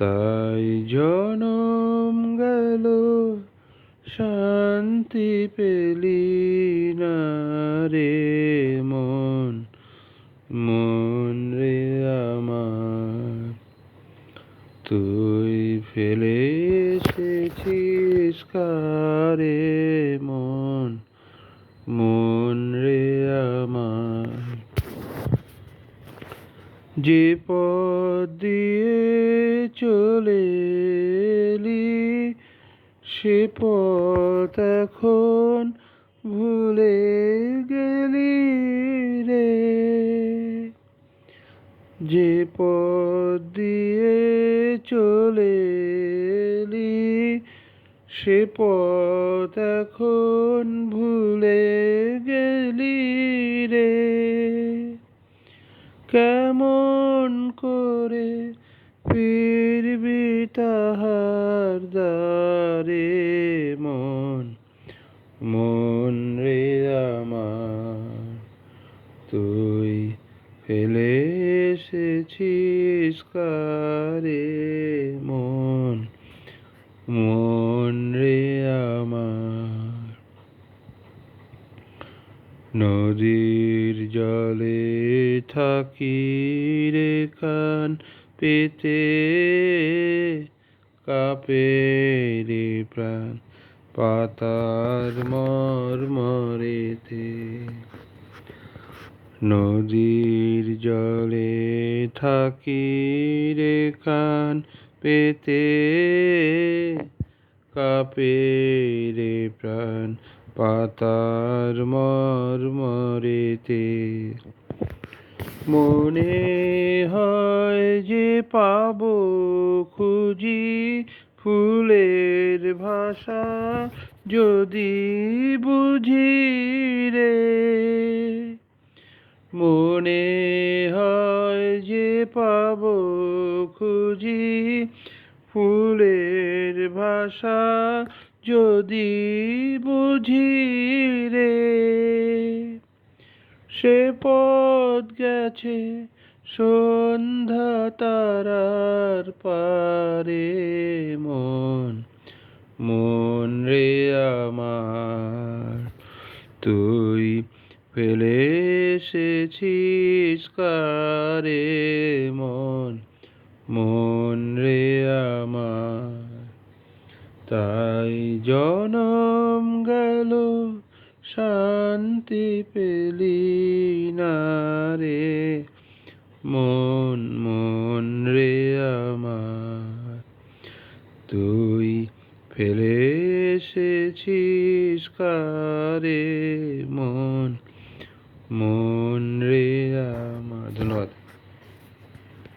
তাই জনম গেল, শান্তি পেলি না রে মন মন রে আমার। তুই ফেলে এসেছিস কারে মন মন রে আমার। যে পথ দিয়ে চলে এলি, সে পথ এখন ভুলে গেলি রে। যে পথ দিয়ে চলে এলি, সে পথ এখন ভুলে গেলি রে। কেমন করে ফিরবি তাহার দ্বারে মন মন রে আমার। তুই ফেলে এসেছিস কারে মন মন রে আমার। নদীর জলে থাকি রে কান পেতে কাপে রে প্রাণ পাতার মর মরেতে নদীর জলে থাকি রে কান পেতে কাপে রে প্রাণ পাতার মর মরেতে মনে হয় যে পাবো খুঁজি ফুলের ভাষা যদি বুঝি রে। মনে হয় যে পাবো খুঁজি ফুলের ভাষা যদি বুঝি রে। সে পথ গেছে সন্ধ্যা তারার পারে মন মন রে আমার, তুই ফেলে এসেছিস কারে মন মন রে শান্তি পেলি না রে। মন মন রে আমার। তুই ফেলে এসেছিস কারে? মন মন রে আমার। ধন্যবাদ।